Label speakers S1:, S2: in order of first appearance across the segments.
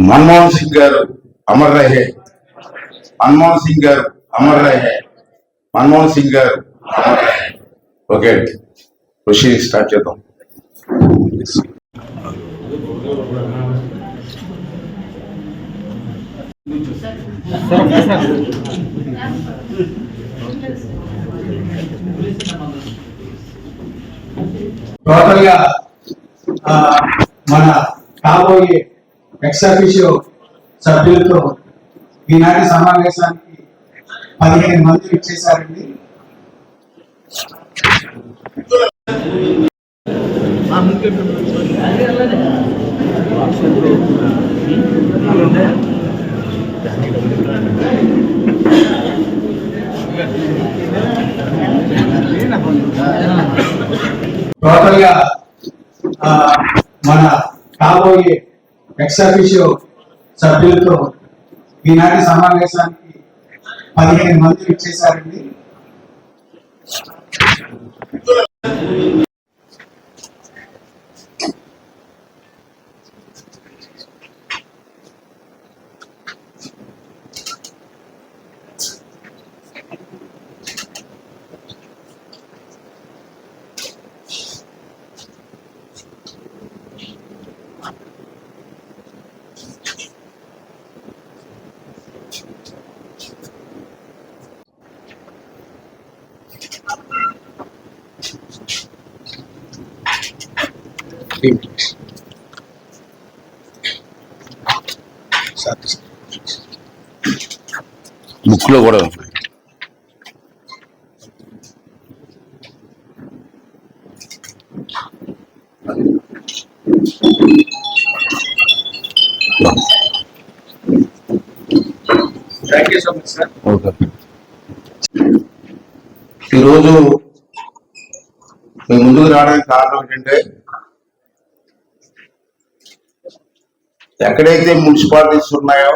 S1: मनमोहन सिंह गर अमर रहे। मनमोहन सिंह गर अमर रहे। मनमोहन सिंह गर अमर रहे। ओके प्रोसीड स्टार्ट
S2: करता हूँ। टोटल मन का ఎక్స్ సభ్యులతో ఈనాటి సమావేశానికి పదిహేను మంది ఇచ్చేశారండి టోటల్గా మన కాబోయే ఎక్స్ సభ్యులతో ఈనాటి సమావేశానికి పదిహేను మంది
S1: ఇచ్చేశారండి బుక్లో కూడా ఉంది.
S2: Thank you so much sir
S1: okay ఈరోజు మీ ముందుకు రావడానికి కారణం ఏంటంటే ఎక్కడైతే మున్సిపాలిటీస్ ఉన్నాయో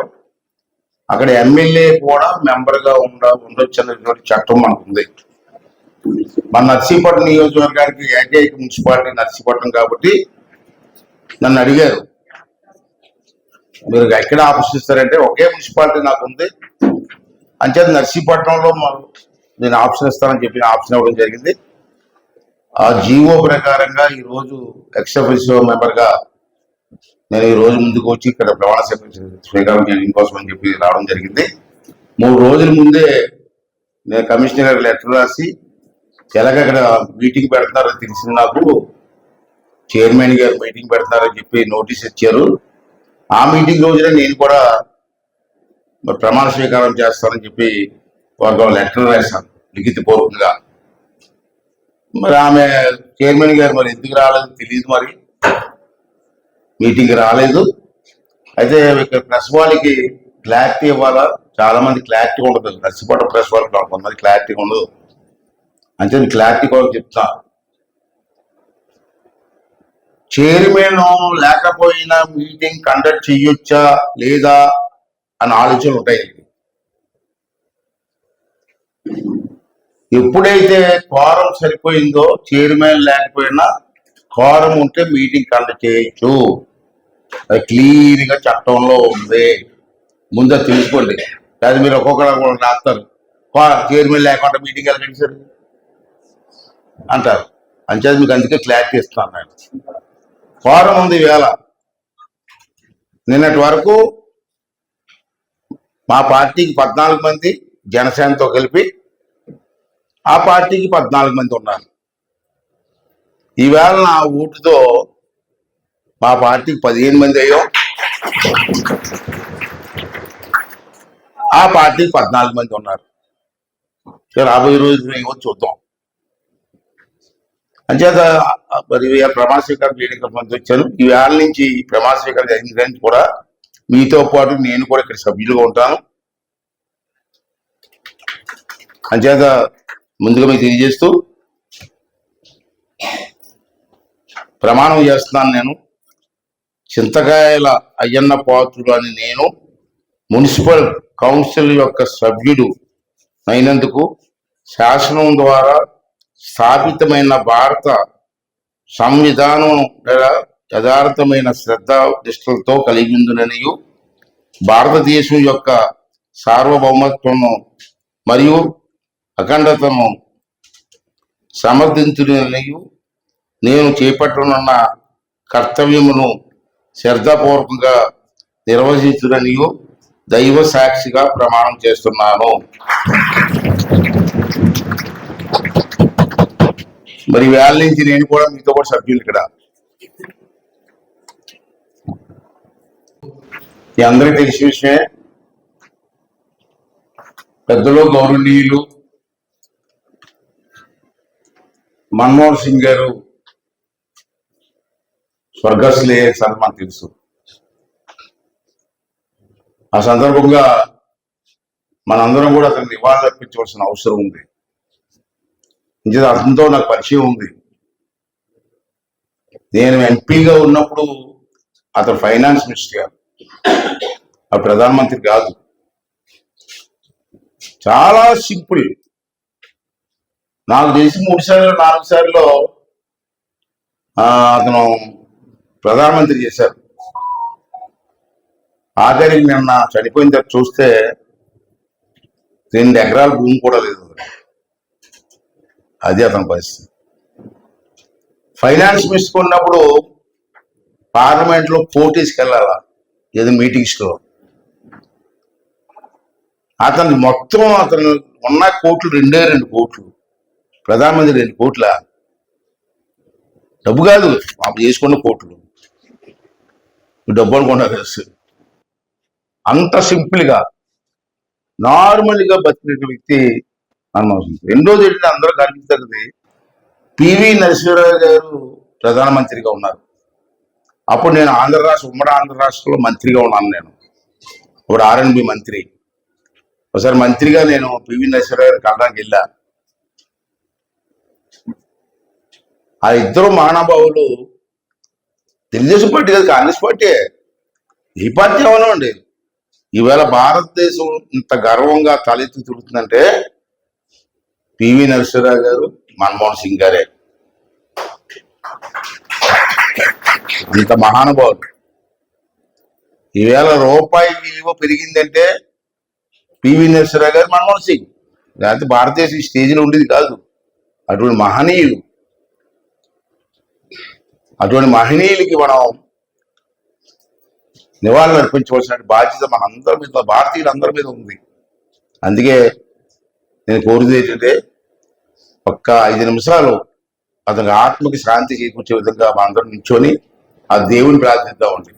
S1: అక్కడ ఎమ్మెల్యే కూడా మెంబర్గా ఉండ ఉండొచ్చు అనేటువంటి చట్టం మనకుంది. మన నర్సీపట్నం నియోజకవర్గానికి ఏకైక మున్సిపాలిటీ నర్సీపట్నం కాబట్టి నన్ను అడిగారు. మీరు ఎక్కడ ఆఫీస్ ఇస్తారంటే ఒకే మున్సిపాలిటీ నాకు ఉంది అంచేత నర్సీపట్నంలో నేను ఆప్షన్ ఇస్తానని చెప్పి ఆప్షన్ ఇవ్వడం జరిగింది. ఆ జీవో ప్రకారంగా ఈరోజు రోజు ఎక్స్ నేను ఈ రోజు ముందుకు వచ్చి ఇక్కడ ప్రమాణ స్వీకారం స్వీకారం చేయడం కోసం అని చెప్పి రావడం జరిగింది. మూడు రోజుల ముందే నేను కమిషనర్ గారికి లెటర్ రాసి ఎలాగ అక్కడ మీటింగ్ పెడుతున్నారని తెలిసింది నాకు చైర్మన్ గారు మీటింగ్ పెడుతున్నారని చెప్పి నోటీస్ ఇచ్చారు. ఆ మీటింగ్ రోజున నేను కూడా మరి ప్రమాణ స్వీకారం చేస్తానని చెప్పి వారికి ఒక లెటర్ రాశాను లిఖితపూర్వకంగా. మరి ఆమె చైర్మన్ గారు మరి ఎందుకు రాలేదో తెలియదు మరి. మీటింగ్ రాలేదు. అయితే ఇక్కడ ప్రెస్ వాళ్ళకి క్లారిటీ ఇవ్వాలా? చాలా మంది క్లారిటీ ఉండదు. నర్సిపట్నం ప్రెస్ వాళ్ళకి కొంతమంది క్లారిటీ ఉండదు. అంటే క్లారిటీ కూడా చెప్తా. చైర్మన్ లేకపోయినా మీటింగ్ కండక్ట్ చెయ్యొచ్చా? లేదా? అని ఆలోచనలు ఉంటాయి. ఎప్పుడైతే కోరం సరిపోయిందో చైర్మన్ లేకపోయినా కోరం ఉంటే మీటింగ్ కండక్ట్ చేయొచ్చు. అది క్లియర్గా చట్టంలో ఉంది. ముందే తెలుసుకోండి. అది మీరు ఒక్కొక్కరు రాస్తారు. చైర్మన్ లేకుండా మీటింగ్ ఎలా సార్ అంటారు. అంచేది మీకు అందుకే క్లారిటీ ఇస్తున్నాను నేను. ఫారం ఉంది వేళ నిన్నటి వరకు మా పార్టీకి పద్నాలుగు మంది జనసేనతో కలిపి ఆ పార్టీకి పద్నాలుగు మంది ఉన్నారు. ఈవేళ నా ఓటుతో మా పార్టీకి పదిహేను మంది అయ్యాం. ఆ పార్టీకి పద్నాలుగు మంది ఉన్నారు. రాబోయే రోజులు ఏమో చూద్దాం. అంచేత మరి ఇవాళ ప్రమాణ స్వీకారం చేయడానికి మంది వచ్చాను నుంచి ఈ ప్రమాణ జరిగిన కూడా మీతో పాటు నేను కూడా ఇక్కడ సభ్యులుగా ఉంటాను. అంచేత ముందుగా మీకు తెలియజేస్తూ ప్రమాణం చేస్తున్నాను నేను. చింతకాయల అయ్యన్న పాత్రుడు అని నేను మున్సిపల్ కౌన్సిల్ యొక్క సభ్యుడు అయినందుకు శాసనం ద్వారా స్థాపితమైన భారత సంవిధానం యథార్థమైన శ్రద్ధ నిష్ఠలతో కలిగిందిననియు భారతదేశం యొక్క సార్వభౌమత్వము మరియు అఖండతను సమర్థించుననియు నేను చేపట్టనున్న కర్తవ్యమును శ్రద్ధపూర్వకంగా నిర్వహించుననియు దైవ సాక్షిగా ప్రమాణం చేస్తున్నాను. మరి వేళ నుంచి నేను కూడా మీతో కూడా సభ్యులు ఇక్కడ. ఈ అందరికీ తెలిసిన విషయమే పెద్దలు గౌరవనీయులు మన్మోహన్ సింగ్ గారు స్వర్గస్థులే సంగతి మనకు తెలుసు. ఆ సందర్భంగా మనందరం కూడా అతను నివాళులర్పించవలసిన అవసరం ఉంది. ఇంకేదో అతనితో నాకు పరిచయం ఉంది. నేను ఎంపీగా ఉన్నప్పుడు అతను ఫైనాన్స్ మినిస్టర్ గారు. ఆ ప్రధానమంత్రి కాదు. చాలా సింపుల్. నాకు తెలిసి మూడు సార్లు నాలుగు సార్లు అతను ప్రధానమంత్రి చేశారు. ఆఖరికి నిన్న చనిపోయిన తర్వాత చూస్తే రెండు ఎకరాల భూమి కూడా లేదు. అది అతని పరిస్థితి. ఫైనాన్స్ మినిస్టర్ ఉన్నప్పుడు పార్లమెంట్లో పోటీస్కి వెళ్ళాలా? ఏదో మీటింగ్స్లో అతను మొత్తం అతను ఉన్న కోట్లు రెండే రెండు కోట్లు. ప్రధానమంత్రి రెండు కోట్ల? డబ్బు కాదు మాకు చేసుకున్న కోట్లు. డబ్బు అనుకున్నారు అంత సింపుల్గా నార్మల్గా బతికిన వ్యక్తి మన్మోహన్ రెండోది ఏంటంటే అందరూ కనిపిస్తుంది పివి నరసింహరావు గారు ప్రధానమంత్రిగా ఉన్నారు. అప్పుడు నేను ఆంధ్ర రాష్ట్ర ఉమ్మడి ఆంధ్ర రాష్ట్రంలో మంత్రిగా ఉన్నాను నేను. ఇప్పుడు ఆర్ఎన్బి మంత్రి. ఒకసారి మంత్రిగా నేను పివి నరసింహరావు గారు కలడానికి వెళ్ళా. ఆ ఇద్దరు మహానుభావులు తెలుగుదేశం పార్టీ కాదు కాంగ్రెస్ పార్టీ. ఈ పార్టీ అవనండి ఈవేళ భారతదేశం ఇంత గర్వంగా తలెత్తి తిరుగుతుందంటే పివి నరసింహరావు గారు మన్మోహన్ సింగ్ గారే. ఇంత మహానుభావులు. ఈవేళ రూపాయి విలువ పెరిగిందంటే పివి నరసింహరావు గారు మన్మోహన్ సింగ్. లేకపోతే భారతదేశం స్టేజ్లో ఉండేది కాదు. అటువంటి మహనీయులు అటువంటి మహనీయులకి మనం నివాళులు అర్పించవలసిన బాధ్యత మన అందరి మీద భారతీయులందరి మీద ఉంది. అందుకే నేను కోరింది ఏంటంటే ఒక్క ఐదు నిమిషాలు అతని ఆత్మకి శాంతి చేకూర్చే విధంగా మనందరం నించొని ఆ దేవుని ప్రార్థిద్దామండి